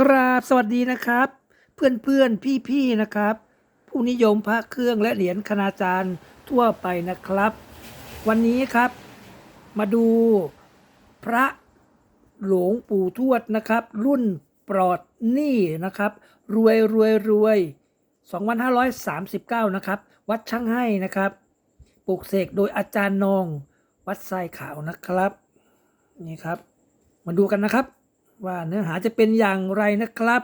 กราบสวัสดีนะครับ เพื่อนเพื่อนพี่พี่นะครับ ผู้นิยมพระเครื่องและเหรียญคณาจารย์ทั่วไปนะครับ วันนี้ครับ มาดูพระหลวงปู่ทวดนะครับ รุ่นปลอดหนี้นะครับ รวยรวยรวย2539 นะครับ วัดช่างให้นะครับปลูกเสกโดยอาจารย์นอง วัดทรายขาวนะครับ นี่ครับ มาดูกันนะครับ ว่าเนื้อหาจะเป็นอย่างไรนะครับ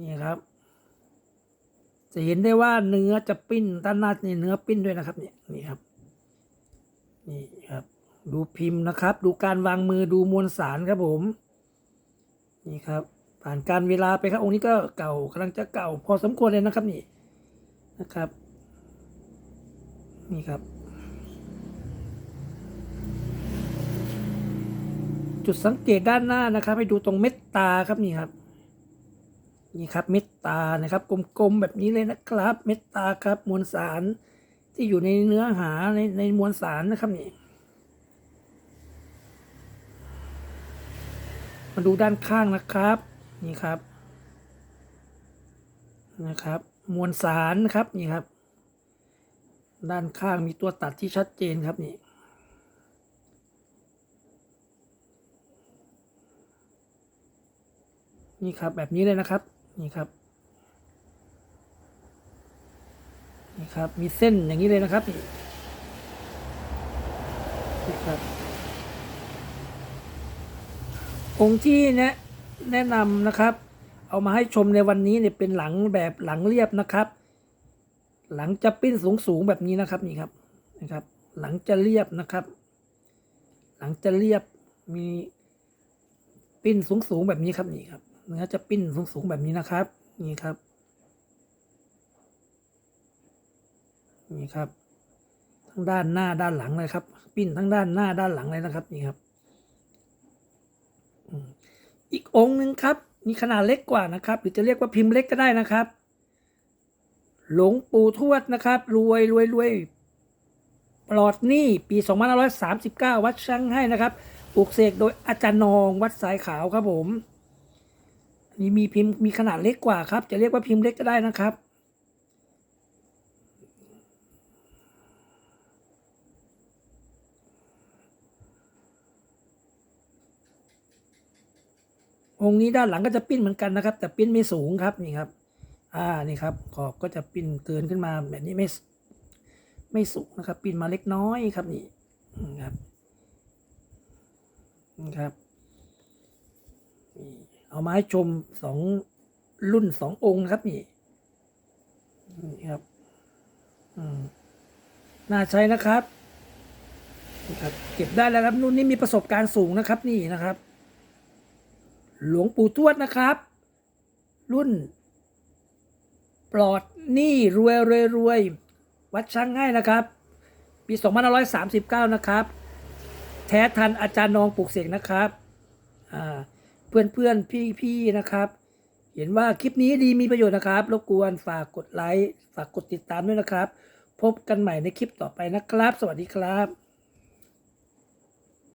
นี่ครับ จะเห็นได้ว่าเนื้อจะปิ้นด้านหน้านี่เนื้อปิ้นด้วยนะครับเนี่ยนี่ครับนี่ครับ ดูพิมพ์นะครับ ดูการวางมือดูมวลสารครับผม นี่ครับ ผ่านการเวลาไปครับ องค์นี้ก็เก่ากำลังจะเก่าพอสมควรเลยนะครับนี่นะครับ นี่ครับ จุดสังเกตด้านหน้านะครับ ให้ดูตรงเม็ดตาครับนี่ครับ นี่ครับเม็ดตานะครับ กลมๆแบบนี้เลยนะครับ เม็ดตาครับมวลสารที่อยู่ในเนื้อหาในในมวลสารนะครับนี่มาดูด้านข้างนะครับ นี่ครับ นะครับ มวลสารนะครับนี่ครับ ด้านข้างมีตัวตัดที่ชัดเจนครับนี่ นี่ครับแบบนี้เลยนะครับนี่ครับนี่ครับมีเส้นอย่างนี้เลยนะครับนี่นี่ครับองค์ที่แนะแนะนำนะครับ เอามาให้ชมในวันนี้เนี่ยเป็นหลังแบบหลังเรียบนะครับ หลังจะปิ้นสูงสูงแบบนี้นะครับนี่ครับนะครับ หลังจะเรียบนะครับ หลังจะเรียบมีปิ้นสูงสูงแบบนี้ครับนี่ครับ เนื้อจะปิ้นสูงสูงๆแบบนี้นะครับ นี่ครับ นี่ครับ ทั้งด้านหน้าด้านหลังเลยครับ ปิ้นทั้งด้านหน้าด้านหลังเลยนะครับ นี่ครับ อีกองค์หนึ่งครับ มีขนาดเล็กกว่านะครับ หรือจะเรียกว่าพิมพ์เล็กก็ได้นะครับ หลวงปู่ทวดนะครับ รวยรวยรวยปลอดหนี้ปี 2539 วัดช่างให้นะครับปลูกเสกโดยอาจารย์นองวัดสายขาวครับผม นี่มีพิมพ์มีขนาดเล็กกว่าครับ จะเรียกว่าพิมพ์เล็กก็ได้นะครับ องค์นี้ด้านหลังก็จะปิ้นเหมือนกันนะครับ แต่ปิ้นไม่สูงครับนี่ครับ อ่านี่ครับขอบก็จะปิ้นเกินขึ้นมาแบบนี้ไม่ไม่สูงนะครับ ปิ้นมาเล็กน้อยครับนี่ครับนี่ครับ เอามาให้ชมสองรุ่นสององค์นะครับนี่นี่ครับน่าใช้นะครับนะครับ เก็บได้แล้วครับรุ่นนี้มีประสบการณ์สูงนะครับ นี่นะครับ หลวงปู่ทวดนะครับ รุ่น ปลอดหนี้รวยรวยรวยวัดช่างง่ายนะครับ ปี2539 นะครับ แท้ทันอาจารย์นองปลูกเสกนะครับ อ่า เพื่อนเพื่อนพี่พี่ๆนะครับ เห็นว่าคลิปนี้ดีมีประโยชน์นะครับ รบกวนฝากกดไลค์ฝากกดติดตามด้วยนะครับ พบกันใหม่ในคลิปต่อไปนะครับ สวัสดีครับ